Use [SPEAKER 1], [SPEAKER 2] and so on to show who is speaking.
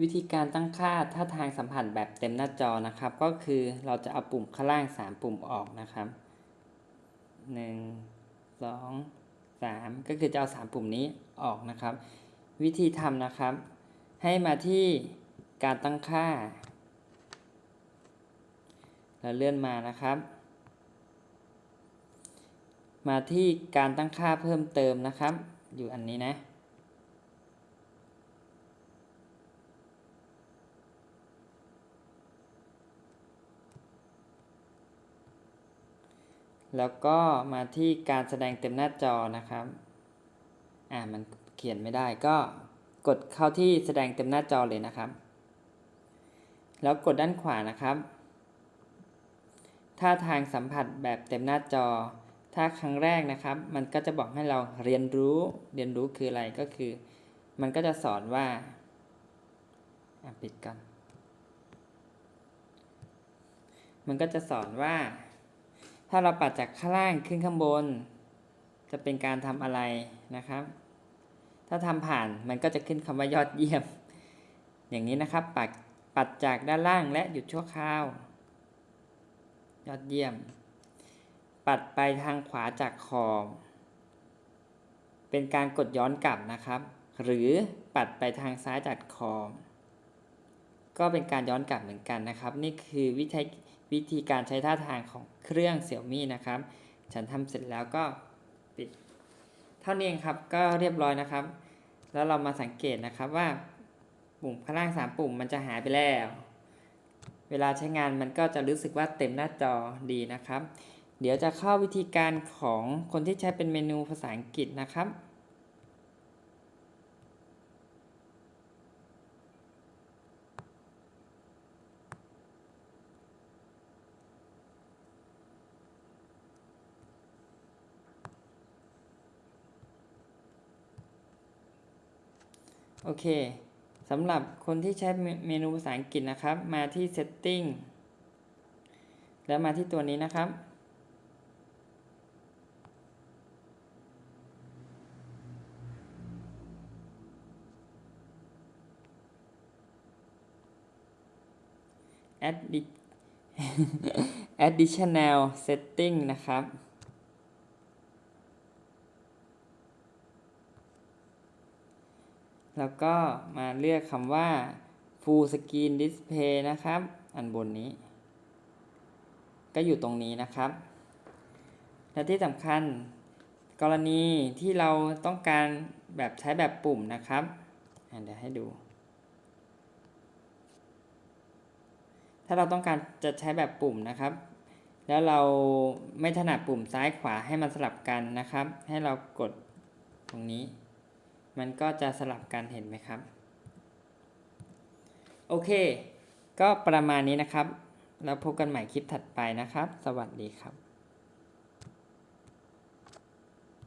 [SPEAKER 1] วิธีการตั้งค่าท่าทางสัมผัสแบบเต็มหน้าจอนะครับ ก็คือเราจะเอาปุ่มข้างล่าง 3 ปุ่มออกนะครับ 1 2 3 ก็คือจะเอา 3 ปุ่มนี้ออกนะครับ วิธีทำนะครับ ให้มาที่การตั้งค่าแล้วเลื่อนมานะครับ มาที่การตั้งค่าเพิ่มเติมนะครับ อยู่อันนี้นะ แล้วก็มาที่การแสดงเต็มหน้าจอนะครับ อ่ามันเขียนไม่ได้ก็กดเข้าที่แสดงเต็มหน้าจอเลยนะครับ แล้วกดด้านขวานะครับ ท่าทางสัมผัสแบบเต็มหน้าจอ ถ้าครั้งแรกนะครับ มันก็จะบอกให้เราเรียนรู้ เรียนรู้คืออะไรก็คือ มันก็จะสอนว่าอะปิดกัน มันก็จะสอนว่า ถ้าเราปัดจากข้างล่างขึ้นข้างบน จะเป็นการทำอะไรนะครับ ถ้าทำผ่านมันก็จะขึ้นคำว่ายอดเยี่ยม อย่างนี้นะครับ ปัดปัดจากด้านล่างและหยุดชั่วคราวยอดเยี่ยม ปัดไปทางขวาจากขอบเป็นการกดย้อนกลับนะครับ หรือปัดไปทางซ้ายจากขอบก็เป็นการย้อนกลับเหมือนกันนะครับ นี่คือวิธี วิธีการใช้ท่าทางของเครื่องเสี่ยวมี่นะครับ ฉันทำเสร็จแล้วก็ปิด เท่านี้เองครับก็เรียบร้อยนะครับ แล้วเรามาสังเกตนะครับว่าปุ่มข้างล่าง 3 ปุ่มมันจะหายไปแล้ว เวลาใช้งานมันก็จะรู้สึกว่าเต็มหน้าจอดีนะครับ เดี๋ยวจะเข้าวิธีการของคนที่ใช้เป็นเมนูภาษาอังกฤษนะครับ โอเคสำหรับคนที่ใช้เมนูภาษาอังกฤษนะครับ มาที่ setting แล้วมาที่ตัวนี้นะครับ add additional setting นะครับ แล้วก็มาเลือกคำว่า full screen display นะครับ อันบนนี้ ก็อยู่ตรงนี้นะครับ และที่สำคัญกรณีที่เราต้องการแบบใช้แบบปุ่มนะครับเดี๋ยวให้ดู ถ้าเราต้องการจะใช้แบบปุ่มนะครับ แล้วเราไม่ถนัดปุ่มซ้ายขวาให้มันสลับกันนะครับ ให้เรากดตรงนี้ มันก็จะสลับกันเห็นไหมครับ โอเค ก็ประมาณนี้นะครับ แล้วพบกันใหม่คลิปถัดไปนะครับ สวัสดีครับ